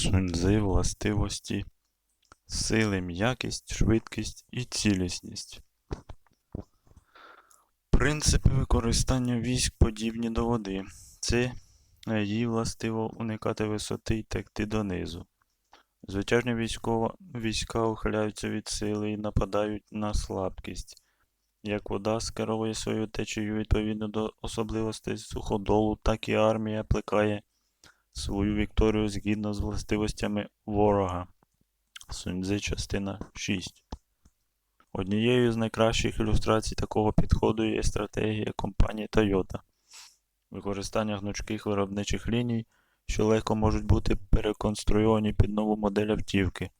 Суньцзи властивості сили, м'якість, швидкість і цілісність. Принципи використання військ подібні до води. Це їй властиво уникати висоти і текти донизу. Звичайні військова, війська ухиляються від сили і нападають на слабкість. Як вода скеровує свою течію відповідно до особливостей суходолу, так і армія плекає свою вікторію згідно з властивостями ворога. Суньцзи, частина 6. Однією з найкращих ілюстрацій такого підходу є стратегія компанії Toyota. Використання гнучких виробничих ліній, що легко можуть бути переконструйовані під нову модель автівки.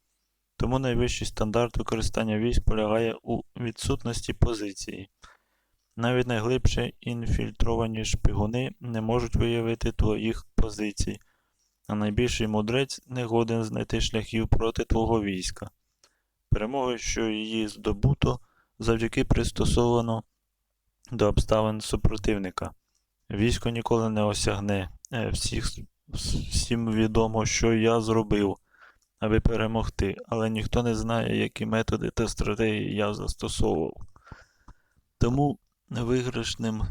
Тому найвищий стандарт використання військ полягає у відсутності позиції. Навіть найглибше інфільтровані шпигуни не можуть виявити твоїх позицій, а найбільший мудрець не годен знайти шляхів проти твого війська. Перемогою, що її здобуто, завдяки пристосовано до обставин супротивника. Військо ніколи не осягне е, всіх, всім відомо, що я зробив, аби перемогти, але ніхто не знає, які методи та стратегії я застосовував. Тому виграшним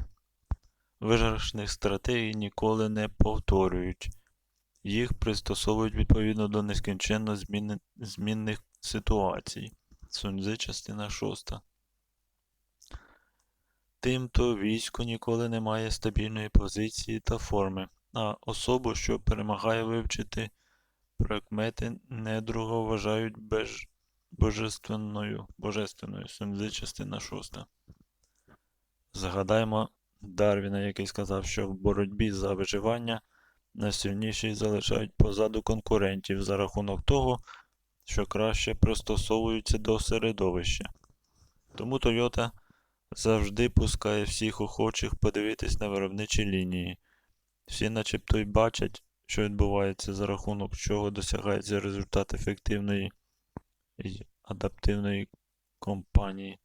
виграшних стратегій ніколи не повторюють. Їх пристосовують відповідно до нескінченно змінни- змінних ситуацій. Суньцзи, частина 6. Тимто військо ніколи не має стабільної позиції та форми, а особу, що перемагає вивчити прикмети недруга вважають беж... божественною. божественною. Суньцзи, частина 6. Згадаємо Дарвіна, який сказав, що в боротьбі за виживання найсильніші залишають позаду конкурентів за рахунок того, що краще пристосовуються до середовища. Тому Toyota завжди пускає всіх охочих подивитись на виробничі лінії. Всі начебто й бачать, що відбувається за рахунок чого досягається результат ефективної і адаптивної компанії.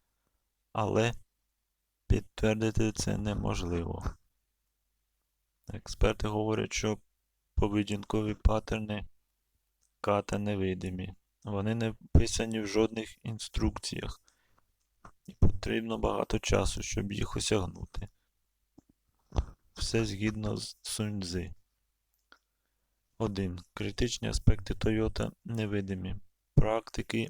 Але підтвердити це неможливо. Експерти говорять, що поведінкові паттерни ката невидимі. Вони не вписані в жодних інструкціях, і потрібно багато часу, щоб їх осягнути. Все згідно з Суньцзи. 1. Критичні аспекти Toyota невидимі. Практики,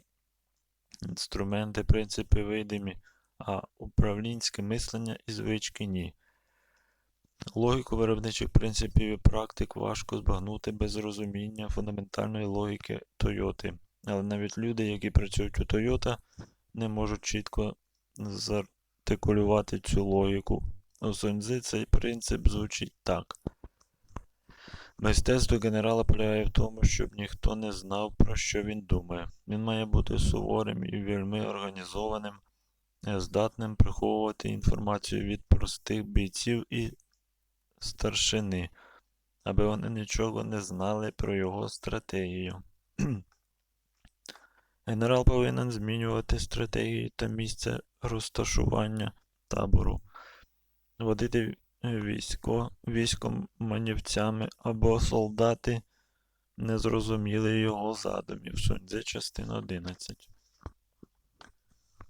інструменти, принципи видимі, а управлінське мислення і звички ні. Логіку виробничих принципів і практик важко збагнути без розуміння фундаментальної логіки Toyota. Але навіть люди, які працюють у Toyota, не можуть чітко зартикулювати цю логіку. У Суньцзи цей принцип звучить так. Мистецтво генерала полягає в тому, щоб ніхто не знав, про що він думає. Він має бути суворим і вельми організованим, здатним приховувати інформацію від простих бійців і старшини, аби вони нічого не знали про його стратегію. Генерал повинен змінювати стратегію та місце розташування табору, водити військо військом манівцями або солдати не зрозуміли його задумів. Суньцзи, частина 11.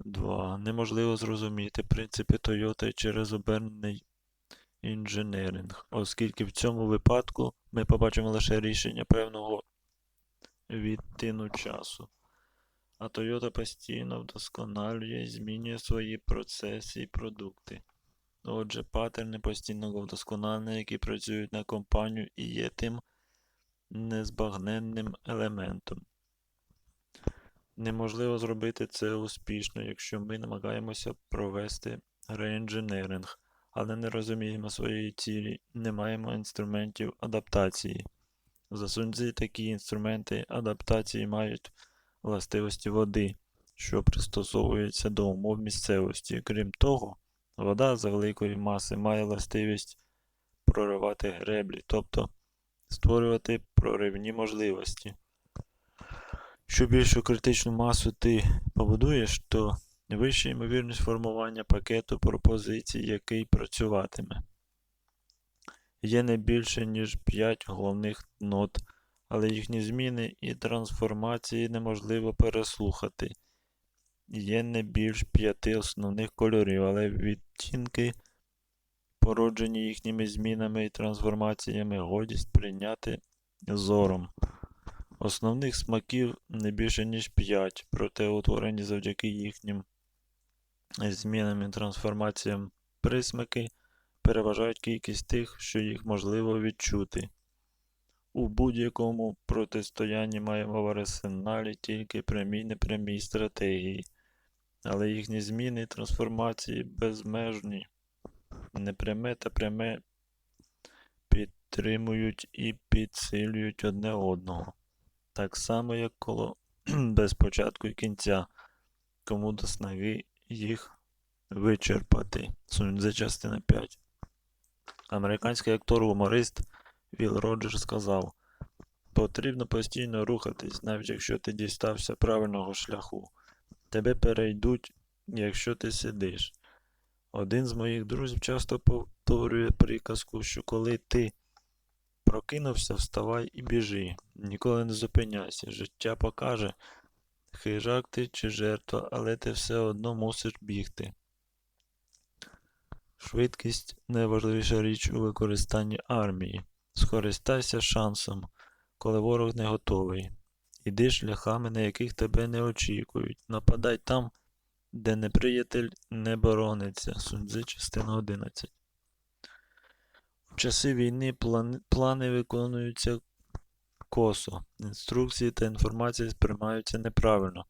2. Неможливо зрозуміти принципи Toyota через обернений інженеринг, оскільки в цьому випадку ми побачимо лише рішення певного відтину часу. А Toyota постійно вдосконалює і змінює свої процеси і продукти. Отже, паттерни постійного вдосконалення, які працюють на компанію, і є тим незбагненним елементом. Неможливо зробити це успішно, якщо ми намагаємося провести реінженеринг, але не розуміємо своєї цілі, не маємо інструментів адаптації. За Суньцзи такі інструменти адаптації мають властивості води, що пристосовуються до умов місцевості. Крім того, вода за великої маси має властивість проривати греблі, тобто створювати проривні можливості. Що більшу критичну масу ти побудуєш, то вища ймовірність формування пакету пропозицій, який працюватиме. Є не більше, ніж 5 головних нот але їхні зміни і трансформації неможливо переслухати. Є не більш п'яти основних кольорів, але відтінки, породжені їхніми змінами і трансформаціями, годі сприйняти зором. Основних смаків не більше, ніж 5, проте утворені завдяки їхнім змінам і трансформаціям присмаки переважають кількість тих, що їх можливо відчути. У будь-якому протистоянні маємо в арсеналі тільки прямі й непрямі стратегії, але їхні зміни і трансформації безмежні, непряме та пряме підтримують і підсилюють одне одного, так само, як коло без початку і кінця, кому до снаги їх вичерпати. Суньцзе частина 5. Американський актор-гуморист Віл Роджер сказав: Потрібно постійно рухатись, навіть якщо ти дістався правильного шляху. Тебе перейдуть, якщо ти сидиш. Один з моїх друзів часто повторює приказку, що коли ти прокинувся, вставай і біжи. Ніколи не зупиняйся. Життя покаже, хижак ти чи жертва, але ти все одно мусиш бігти. Швидкість найважливіша річ у використанні армії. Скористайся шансом, коли ворог не готовий. Іди шляхами, на яких тебе не очікують. Нападай там, де неприятель не борониться. Суньцзи, частина 11. Часи війни плани, плани виконуються косо. Інструкції та інформація сприймаються неправильно.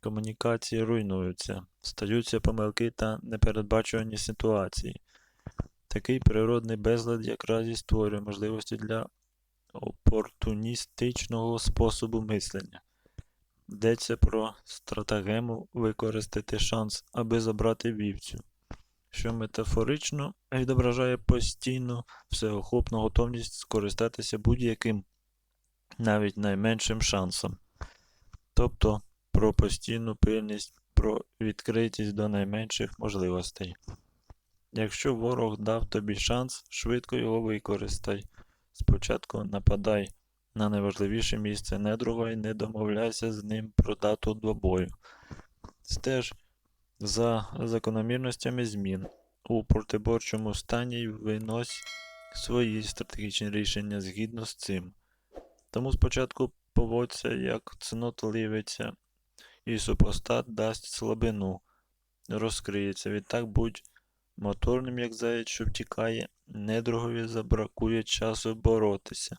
Комунікації руйнуються, стаються помилки та непередбачувані ситуації. Такий природний безлад якраз і створює можливості для опортуністичного способу мислення. Йдеться про стратагему використати шанс, аби забрати вівцю, що метафорично відображає постійну всеохопну готовність скористатися будь-яким, навіть найменшим шансом. Тобто про постійну пильність, про відкритість до найменших можливостей. Якщо ворог дав тобі шанс, швидко його використай. Спочатку нападай на найважливіше місце недруга і не домовляйся з ним про дату двобою. Стеж за закономірностями змін. У протиборчому стані винось свої стратегічні рішення згідно з цим. Тому спочатку поводься як цнотливиця, і супостат дасть слабину, розкриється. Відтак будь моторним, як заєць, що втікає, недругові забракує часу боротися.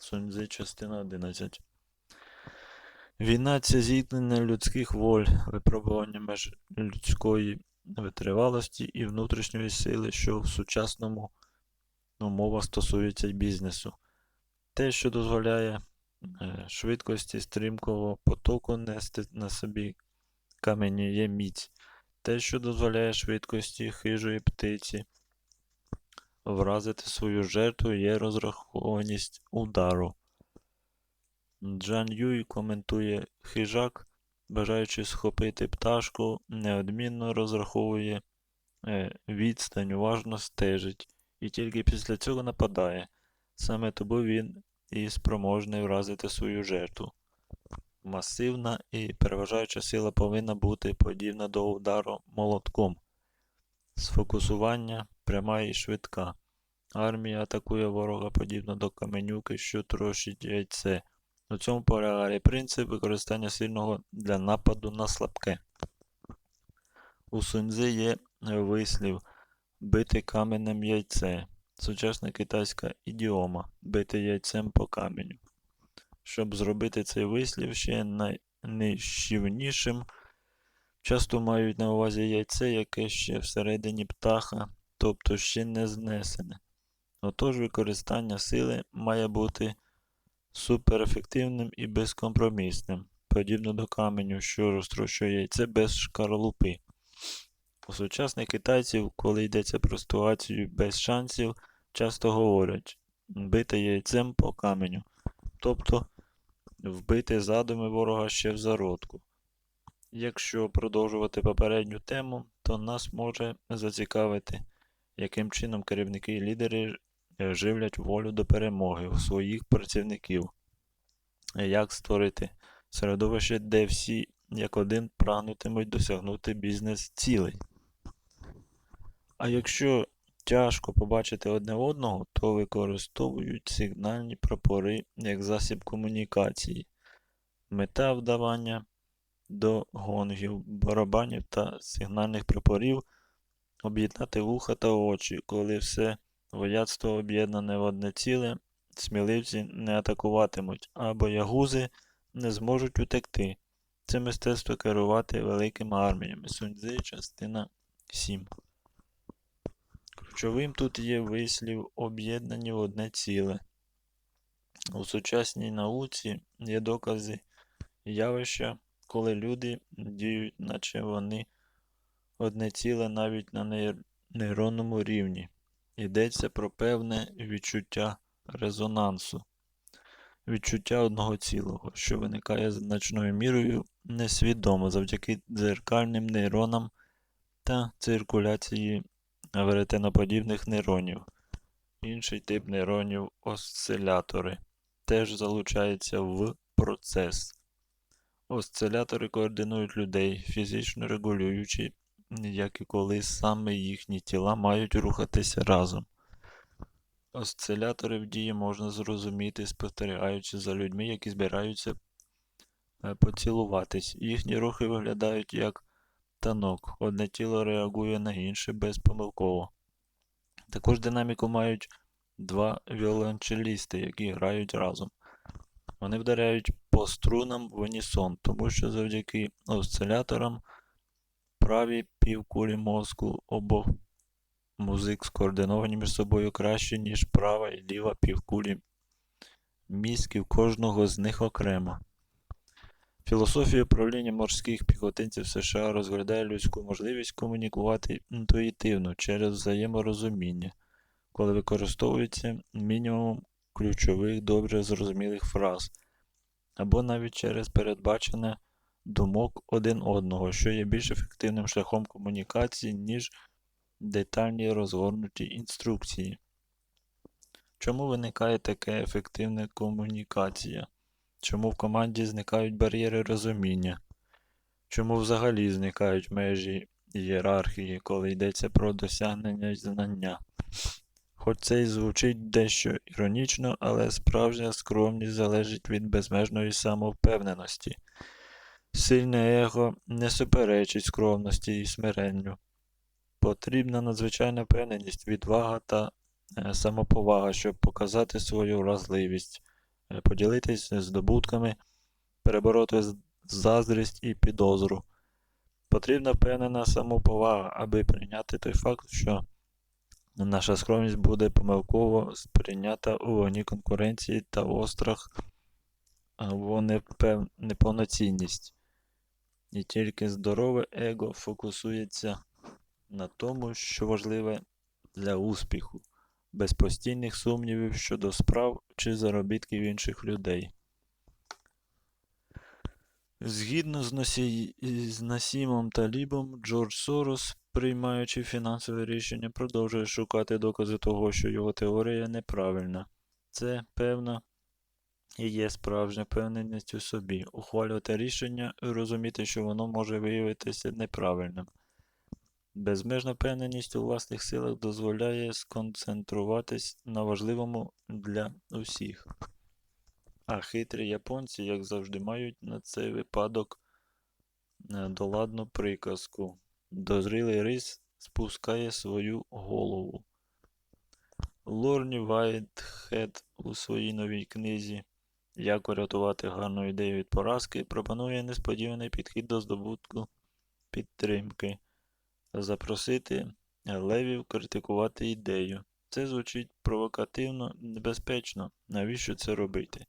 Суньцзи, частина 11. Війна це зіткнення людських воль, випробування меж людської витривалості і внутрішньої сили, що в сучасному умовах стосується бізнесу. Те, що дозволяє е, швидкості стрімкого потоку нести на собі камені є міць. Те, що дозволяє швидкості хижої птиці вразити свою жертву, є розрахованість удару. Джан Юй коментує хижак, бажаючи схопити пташку, неодмінно розраховує е, відстань, уважно стежить, і тільки після цього нападає. Саме тому він і спроможний вразити свою жертву. Масивна і переважаюча сила повинна бути подібна до удару молотком. Сфокусування пряма і швидка. Армія атакує ворога подібно до каменюки, що трощить яйце. У цьому полягає принцип використання сильного для нападу на слабке. У Суньцзи є вислів бити каменем яйце. Сучасна китайська ідіома бити яйцем по каменю. Щоб зробити цей вислів ще найнищівнішим, часто мають на увазі яйце, яке ще всередині птаха, тобто ще не знесене. Отож використання сили має бути суперефективним і безкомпромісним, подібно до каменю, що розтрощує яйце без шкарлупи. У сучасних китайців, коли йдеться про ситуацію без шансів, часто говорять бити яйцем по каменю, тобто вбити задуми ворога ще в зародку. Якщо продовжувати попередню тему, то нас може зацікавити, яким чином керівники і лідери живлять волю до перемоги у своїх працівників. Як створити середовище, де всі як один прагнутимуть досягнути бізнес-цілей. А якщо тяжко побачити одне одного, то використовують сигнальні прапори як засіб комунікації. Мета вдавання до гонгів, барабанів та сигнальних прапорів об'єднати вуха та очі, коли все вояцтво об'єднане в одне ціле, сміливці не атакуватимуть, а боягузи не зможуть утекти. Це мистецтво керувати великими арміями. Суньцзи, частина 7. Ключовим тут є вислів об'єднані в одне ціле. У сучасній науці є докази явища, коли люди діють, наче вони одне ціле навіть на нейронному рівні. Йдеться про певне відчуття резонансу, відчуття одного цілого, що виникає значною мірою несвідомо завдяки дзеркальним нейронам та циркуляції веретеноподібних нейронів. Інший тип нейронів осцилятори теж залучається в процес. Осцилятори координують людей, фізично регулюючи, як і коли саме їхні тіла мають рухатися разом. Осцилятори в дії можна зрозуміти, спостерігаючи за людьми, які збираються е, поцілуватись. Їхні рухи виглядають як танок. Одне тіло реагує на інше безпомилково. Також динаміку мають два віолончелісти, які грають разом. Вони вдаряють по струнам в унісон, тому що завдяки осциляторам праві півкулі мозку обох музик скоординовані між собою краще, ніж права і ліва півкулі мізків кожного з них окремо. Філософія управління морських піхотинців США розглядає людську можливість комунікувати інтуїтивно через взаєморозуміння, коли використовується мінімум ключових добре зрозумілих фраз, або навіть через передбачене думок один одного, що є більш ефективним шляхом комунікації, ніж детальні розгорнуті інструкції. Чому виникає таке ефективна комунікація? Чому в команді зникають бар'єри розуміння? Чому взагалі зникають межі ієрархії, коли йдеться про досягнення знання? Хоч це й звучить дещо іронічно, але справжня скромність залежить від безмежної самовпевненості. Сильне его не суперечить скромності і смиренню. Потрібна надзвичайна впевненість, відвага та е, самоповага, щоб показати свою вразливість, е, поділитись здобутками, перебороти заздрість і підозру. Потрібна впевнена самоповага, аби прийняти той факт, що наша скромність буде помилково сприйнята у вогні конкуренції та острах або неповноцінність. І тільки здорове его фокусується на тому, що важливе для успіху, без постійних сумнівів щодо справ чи заробітків інших людей. Згідно з, Носій... з Насімом Талібом, Джордж Сорос, приймаючи фінансове рішення, продовжує шукати докази того, що його теорія неправильна. Це певна і є справжня впевненість у собі, ухвалювати рішення і розуміти, що воно може виявитися неправильним. Безмежна впевненість у власних силах дозволяє сконцентруватись на важливому для усіх. А хитрі японці, як завжди, мають на цей випадок е, доладну приказку. Дозрілий рис спускає свою голову. Лорні Вайтхед у своїй новій книзі Як врятувати гарну ідею від поразки пропонує несподіваний підхід до здобутку підтримки. Запросити левів критикувати ідею. Це звучить провокативно, небезпечно. Навіщо це робити?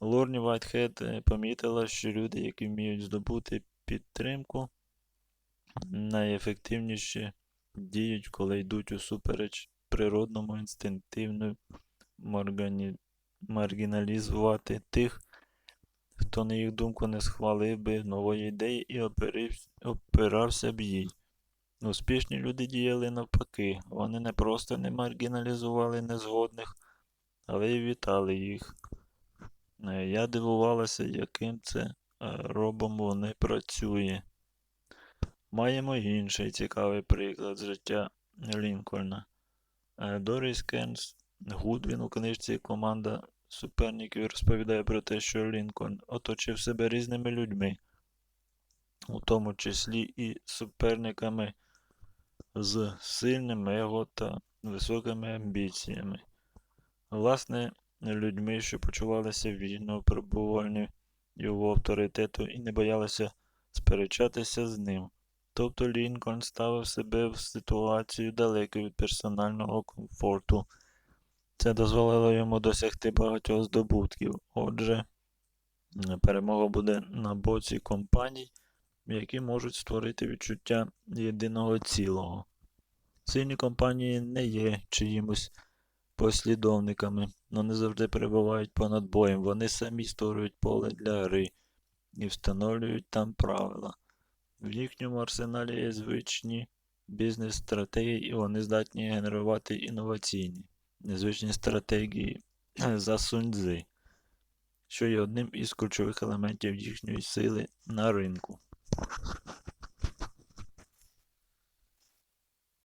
Лорні Вайтхед е, помітила, що люди, які вміють здобути підтримку, найефективніше діють, коли йдуть усупереч природному інстинктивно маргані... маргіналізувати тих, хто, на їх думку, не схвалив би нової ідеї і опирався б їй. Успішні люди діяли навпаки. Вони не просто не маргіналізували незгодних, але й вітали їх. Е, Я дивувалася, яким це е, робом вони працює. Маємо інший цікавий приклад з життя Лінкольна. Е, Доріс Кенс Гудвін у книжці Команда суперників розповідає про те, що Лінкольн оточив себе різними людьми, у тому числі і суперниками з сильним его та високими амбіціями. Власне, людьми, що почувалися вільно перебувальні його авторитету і не боялися сперечатися з ним. Тобто Лінкольн ставив себе в ситуацію далеку від персонального комфорту. Це дозволило йому досягти багатьох здобутків. Отже, перемога буде на боці компаній, які можуть створити відчуття єдиного цілого. Сильні компанії не є чиїмось послідовниками, вони завжди перебувають понад боєм. Вони самі створюють поле для гри і встановлюють там правила. В їхньому арсеналі є звичні бізнес-стратегії, і вони здатні генерувати інноваційні, незвичні стратегії за суньцзи, що є одним із ключових елементів їхньої сили на ринку.